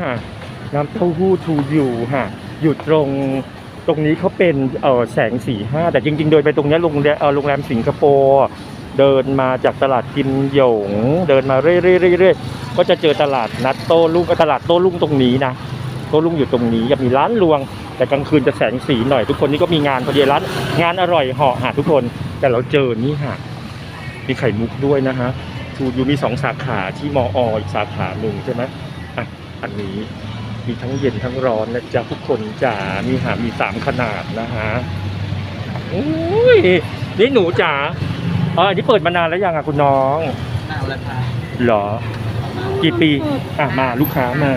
ค่ะน้ำเต้าหู้ทูยู่ค่ะอยู่ตรงตรงนี้เขาเป็นเออแสงสีห้าแต่จริง ๆ โดยไปตรงนี้โรงแรมเออโรงแรมสิงคโปร์เดินมาจากตลาดกิมหยง เดินมาเรื่อยๆๆก็จะเจอตลาดนัดโต้รุ่งตลาดโต้รุ่งตรงนี้นะโต้รุ่งอยู่ตรงนี้จะมีร้านรวง แต่กลางคืนจะแสงสีหน่อย ทุกคนนี่ก็มีงานพอดีร้านงานอร่อยเหาะหาทุกคนแต่เราเจอนี่ค่ะมีไข่มุกด้วยนะฮะทูยูมีสองสาขาที่มออีกสาขาหนึ่งใช่ไหม อะอันนี้มีทั้งเย็นทั้งร้อนนะจ๊ะทุกคนจ๋า มีหามีสามขนาดนะฮะอุ้ยนี่หนูจ๋าอ๋ออันนี้เปิดมานานแล้วยังอะคุณน้องหน้าราคาเหรอ กี่ปี อะมาลูกค้ามา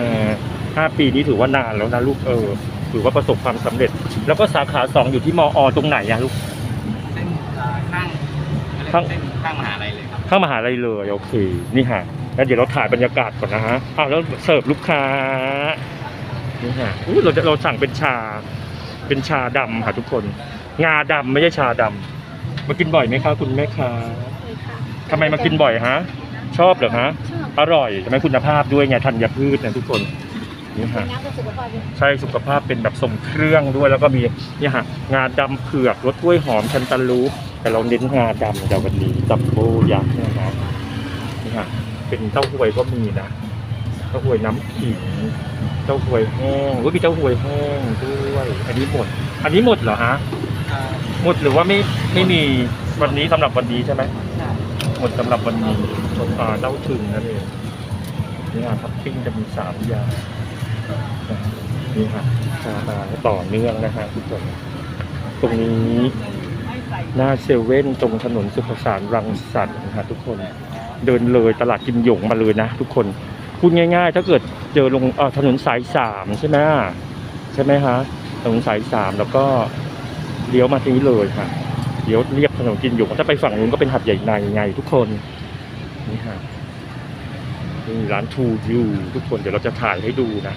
ห้าปีนี้ถือว่านานแล้วนะลูกเออถือว่าประสบความสำเร็จ แล้วก็สาขาสองอยู่ที่มอตรงไหนอะลูกเส้นอ่าข้างข้างเส้นข้างมหาลัยเลยครับเข้ามหาลัยเลยโอเค นี่ฮะ แล้วเดี๋ยวเราถ่ายบรรยากาศก่อนนะฮะอ้าวแล้วเสิร์ฟลูกค้านี่ฮะอู้เราจะเราสั่งเป็นชา เป็นชาดำค่ะทุกคน งาดำไม่ใช่ชาดำมากินบ่อยไหมคะคุณแม่ค้าเคยค่ะทำไมมากินบ่อยฮะ ชอบเหรอฮะชอบอร่อยใช่ไหมคุณภาพด้วยไงธัญพืชนะทุกคนนี่ฮะน้ำกับสุขภาพด้วยใช่สุขภาพเป็นแบบทรงเครื่องด้วยแล้วก็มีเนี่ยฮะงาดำเผือกรสกล้วยหอมชันตาลูปแต่เราเน้นงาดำจากวันนี้จัมโบ้ยักษ์นะฮะนี่ฮะ เป็นเต้าหวยก็มีนะเต้าหวยน้ำขิงเต้าหวยแห้งอุ้ยมีเต้าหวยแห้งด้วย อันนี้หมด อันนี้หมดเหรอฮะอ่าหมดหรือว่าไม่ไม่มีวันนี้สำหรับวันนี้ใช่ไหมใช่หมดสำหรับวันนี้อ่าเต้าถึงนั่นเองนี่ฮะท็อปปิ้งจะมีสามอย่างนี่ค่ะมาต่อเนื่องนะฮะทุกคนตรงนี้หน้าเซเว่นตรงถนนสุขสารรังสรรค์นะฮะทุกคน เดินเลยตลาดกิมหยงมาเลยนะทุกคนพูดง่าย ๆ ถ้าเกิดเจอลงอถนนสายสามใช่ไหมใช่ไหมฮะถนนสายสามแล้วก็เลี้ยวมาทางนี้เลยค่ะเลี้ยวเรียบถนนกิมหยงถ้าไปฝั่งนู้นก็เป็นหัดใหญ่ในไงทุกคนนี่ฮะนี่ร้านทูยูทุกคนเดี๋ยวเราจะถ่ายให้ดูนะ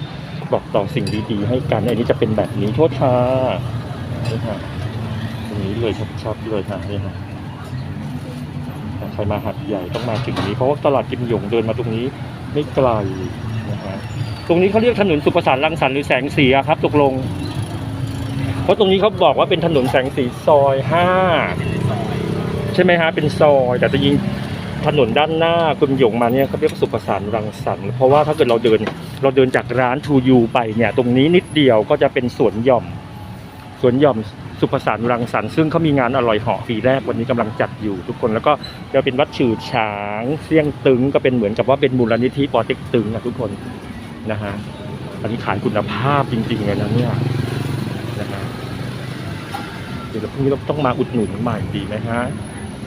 บอกต่อสิ่งดีๆให้กันอันนี้จะเป็นแบบนี้โทษค่ะนี่ค่ะตรงนี้เลยชัดๆเลยค่ะนี่ค่ะ ใครมาหัดใหญ่ต้องมาถึงนี้ เพราะว่าตลาดกิมหยงเดินมาตรงนี้ไม่ไกลนะฮะตรงนี้เขาเรียกถนนสุประสานรังสรรค์หรือแสงสีอะครับตกลง เพราะตรงนี้เขาบอกว่าเป็นถนนแสงสีซอยห้าใช่ไหมฮะเป็นซอย แต่จะยิงถนนด้านหน้าคุณหยงมาเนี่ยเขาเรียกว่าสุประสานรังสรรค์เพราะว่าถ้าเกิดเราเดินเราเดินจากร้านทูยูไปเนี่ย ตรงนี้นิดเดียวก็จะเป็นสวนหย่อมสวนหย่อม สุประสานรังสรรค์ซึ่งเขามีงานอร่อยเหาะปีแรกวันนี้กำลังจัดอยู่ทุกคนแล้วก็จะเป็นวัดฉือฉางเสี่ยงตึงก็เป็นเหมือนกับว่าเป็นมูลนิธิปอเต็กตึงนะทุกคนนะฮะอันนี้ขายคุณภาพจริงๆเลยนะเนี่ยนะฮะเดี๋ยวพรุ่งนี้เราต้องมาอุดหนุนใหม่ดีไหมฮะ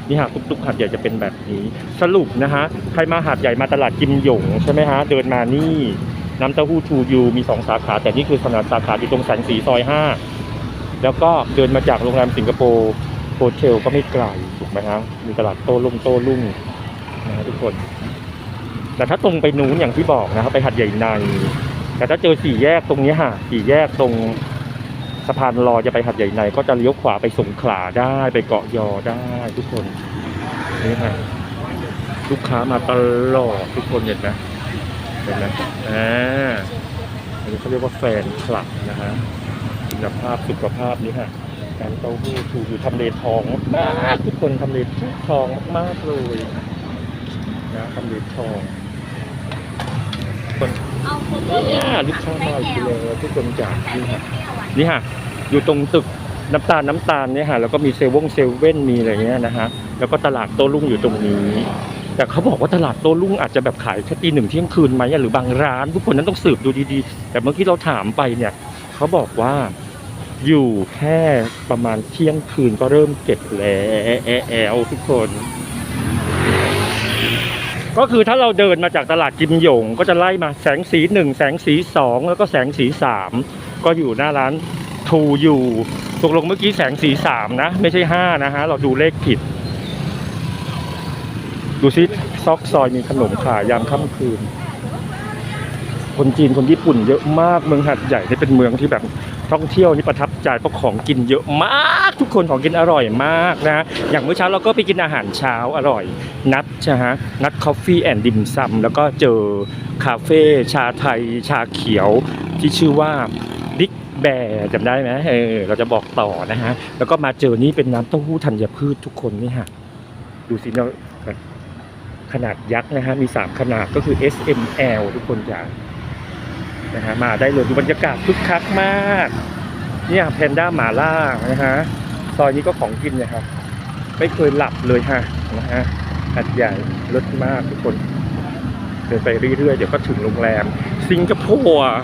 นี่ฮะตุกๆหาดใหญ่จะเป็นแบบนี้ สรุปนะฮะใครมาหาดใหญ่มาตลาดกิมหยงใช่ไหมฮะเดินมานี่น้ำเต้าหู้ทูยูมีสองสาขา แต่นี่คือขนาดสาขาอยู่ตรงแสงสีซอยห้า แล้วก็เดินมาจากโรงแรมสิงคโปร์โฮเทลก็ไม่ไกลถูกไหมฮะมีตลาดโต้รุ่งโต้รุ่งนะฮะทุกคน แต่ถ้าตรงไปนู้นอย่างที่บอกนะครับไปหัดใหญ่ใน แต่ถ้าเจอสี่แยกตรงนี้ฮะสี่แยกตรงสะพานลอยจะไปหัดใหญ่ใน ก็จะเลี้ยวขวาไปสงขลาได้ไปเกาะยอได้ทุกคนนี่ฮะลูกค้ามาตลอดทุกคนเห็นไหมเห็นไหมอ่าอันนี้เขาเรียกว่าแฟนคลับนะฮะ คุณภาพสุขภาพนี่ฮะการเต้าหู้ถูอยู่ทำเลทองมากทุกคนทำเลทองมากๆเลยนะทำเลทองคนเอาคนเนี่ลูกค้ามาอีกแล้วทุกคนจากนี่ฮะนี่ฮะอยู่ตรงตึกน้ำตาลน้ำตาลเนี่ยฮะแล้วก็มีเซเว่นเซเว่นมีอะไรเงี้ยนะฮะแล้วก็ตลาดโต้รุ่งอยู่ตรงนี้ แต่เขาบอกว่าตลาดโต้รุ่งอาจจะแบบขายแค่ตีหนึ่งเที่ยงคืนไหมหรือบางร้าน ทุกคนนั้นต้องสืบดูดีๆ แต่เมื่อกี้เราถามไปเนี่ยเขาบอกว่า อยู่แค่ประมาณเที่ยงคืนก็เริ่มเก็บแล้วทุกคน ก็คือถ้าเราเดินมาจากตลาดกิมหยง ก็จะไล่มาแสงสีหนึ่งแสงสีสองแล้วก็แสงสีสามก็อยู่หน้าร้านทูอยู่ตกลงเมื่อกี้แสงสีสามนะ ไม่ใช่ห้านะฮะ เราดูเลขผิด ดูซิซอกซอยมีขนมขายยามค่ำคืนคคนจีนคนญี่ปุ่นเยอะมากเมืองหัดใหญ่นี่เป็นเมืองที่แบบ ท่องเที่ยวนี่ประทับใจเพราะของกินเยอะมากทุกคนของกินอร่อยมากนะ อย่างเมื่อเช้าเราก็ไปกินอาหารเช้าอร่อย นัดใช่ฮะนัดคอฟฟี่แอนด์ดิมซัมแล้วก็เจอคาเฟ่ชาไทย ชาเขียวที่ชื่อว่าบิ๊กแบร์จำได้ไหมเออเราจะบอกต่อนะฮะ แล้วก็มาเจอนี่เป็นน้ำเต้าหู้ธัญพืชทุกคนนี่ฮะดูสิเราขนาดยักษ์นะฮะมี 3 ขนาดก็คือ S M L ทุกคนจ้า นะฮะมาได้เลยดูบรรยากาศคึกคักมากเนี่ยแพนด้าหมาล่านะฮะซอยนี้ก็ของกินนะครับ ไม่เคยหลับเลยฮะนะฮะหัดใหญ่รสมากทุกคนเดินไปเรื่อยๆเดี๋ยวก็ถึงโรงแรม สิงคโปร์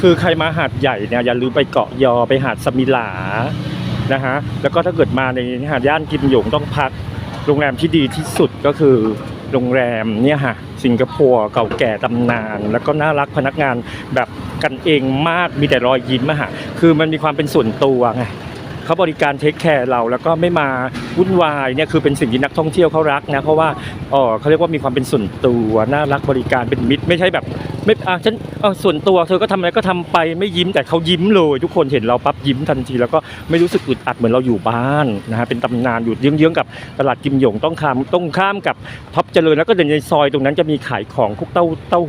คือใครมาหาดใหญ่เนี่ยอย่าลืมไปเกาะยอไปหาดสมิลานะฮะแล้วก็ถ้าเกิดมาในหาดย่านกิมหยงต้องพักโรงแรมที่ดีที่สุดก็คือโรงแรมเนี่ยฮะ สิงคโปร์เก่าแก่ตำนาน แล้วก็น่ารักพนักงานแบบกันเองมากมีแต่รอยยิ้มอะฮะคือมันมีความเป็นส่วนตัวไง เขาบริการเทคแคร์เราแล้วก็ไม่มาวุ่นวายเนี่ยคือเป็นสิ่งที่นักท่องเที่ยวเขารักนะเพราะว่าเออเขาเรียกว่ามีความเป็นส่วนตัวน่ารักบริการเป็นมิตรไม่ใช่แบบไม่อะฉันเออส่วนตัวเธอก็ทำอะไรก็ทำไปไม่ยิ้มแต่เขายิ้มเลย ทุกคนเห็นเราปั๊บยิ้มทันที แล้วก็ไม่รู้สึกอึดอัดเหมือนเราอยู่บ้านนะฮะเป็นตำนานอยู่เยื้องๆกับตลาดกิมหยงต้องข้ามต้องข้ามกับท็อปเจริญแล้วก็เดินซอยตรงนั้นจะมีขายของพวกเต้าเต้า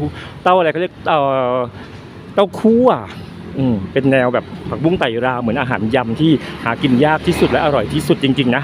เต้าอะไรเขาเรียกเอ่อเต้าคั่ว อืมเป็นแนวแบบผักบุ้งไต่ราเหมือนอาหารยำที่หากินยากที่สุดและอร่อยที่สุดจริง ๆ นะ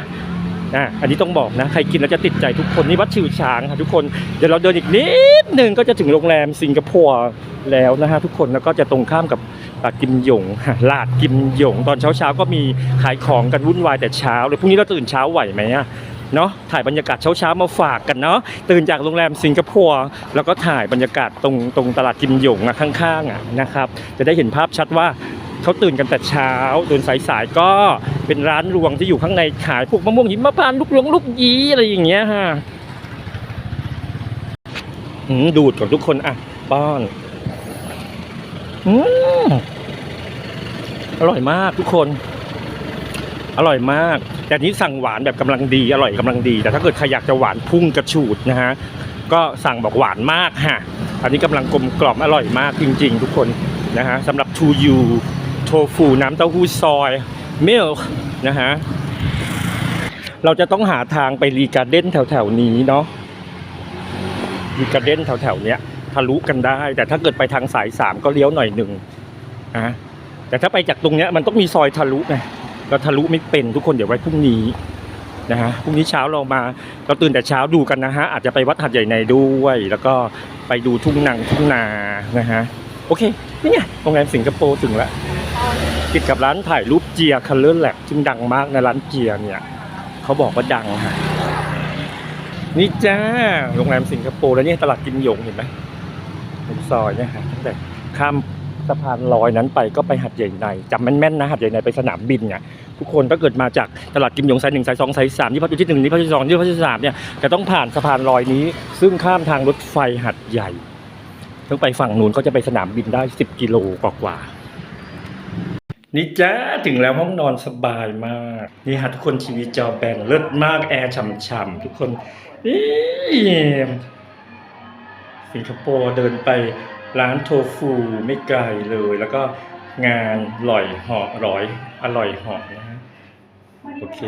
อะอันนี้ต้องบอกนะใครกินแล้วจะติดใจทุกคนนี่วัดชิวช้างค่ะทุกคนเดี๋ยวเราเดินอีกนิดหนึ่งก็จะถึงโรงแรมสิงคโปร์แล้วนะฮะทุกคนแล้วก็จะตรงข้ามกับลาดกิมหยงลาดกิมหยง ตอนเช้าๆก็มีขายของกันวุ่นวายแต่เช้าเลยพรุ่งนี้เราตื่นเช้าไหวไหมอะ เนาะถ่ายบรรยากาศเช้าๆมาฝากกันเนาะตื่นจากโรงแรมสิงคโปร์แล้วก็ถ่ายบรรยากาศตรงตรงตลาดกิมหยงอะข้างๆอะนะครับจะได้เห็นภาพชัดว่าเขาตื่นกันแต่เช้าตื่นสายๆก็เป็นร้านรวงที่อยู่ข้างในขายพวกมะม่วงหิมพานต์ลูกหลวงลูกยีอะไรอย่างเงี้ยฮะดูดกับทุกคนอะป้อนอืมอร่อยมากทุกคน อร่อยมาก แต่นี้สั่งหวานแบบกำลังดีอร่อยกำลังดี แต่ถ้าเกิดใครอยากจะหวานพุ่งกระฉูดนะฮะก็สั่งบอกหวานมากฮะอันนี้กำลังกลมกล่อมอร่อยมากจริง ๆ ทุกคนนะฮะสำหรับทูยูโทฟูน้ำเต้าหู้ซอยเมลนะฮะเราจะต้องหาทางไปรีการ์เด้นแถวๆนี้เนาะรีการ์เด้นแถวๆเนี้ยทะลุกันได้ แต่ถ้าเกิดไปทางสายสามก็เลี้ยวหน่อยหนึ่งนะแต่ถ้าไปจากตรงเนี้ยมันต้องมีซอยทะลุไง เราทะลุไม่เป็นทุกคนเดี๋ยวไว้พรุ่งนี้นะฮะพรุ่งนี้เช้าเรามา เราตื่นแต่เช้าดูกันนะฮะ อาจจะไปวัดหัดใหญ่ในด้วย แล้วก็ไปดูทุ่งนางทุ่งนานะฮะ โอเค นี่ไงโรงแรมสิงคโปร์ถึงแล้วติดกับร้านถ่ายรูปเจียคัลเลอร์แลบซึ่งดังมากในร้านเจียเนี่ยเขาบอกว่าดังฮะนี่จ้าโรงแรมสิงคโปร์แล้วนี่ตลาดกิมหยงเห็นไหมในซอยเนี่ยฮะตั้งแต่ข้าม สะพานลอยนั้นไปก็ไปหัดใหญ่ในจำแม่นๆนะหัดใหญ่ในไปสนามบินเนี่ยทุกคนถ้าเกิดมาจากตลาดกิมหยงสายหนึ่งสายสองสายสามที่พัทที่หนึ่งที่พัทที่สองที่พัทที่สามเนี่ยจะต้องผ่านสะพานลอยนี้ ซึ่งข้ามทางรถไฟหัดใหญ่ต้องไปฝั่งนู้นก็จะไปสนามบินได้ 10 กิโลกว่าๆนี่จ้าถึงแล้วห้องนอนสบายมาก นี่ฮะทุกคนทีวีจอแบนเลิศมากแอร์ฉ่ำๆทุกคนนี่สิงคโปร์เดินไป ร้านโทฟูไม่ไกลเลย แล้วก็งานลอยหอร้อย อร่อยหาะนะฮะโอเค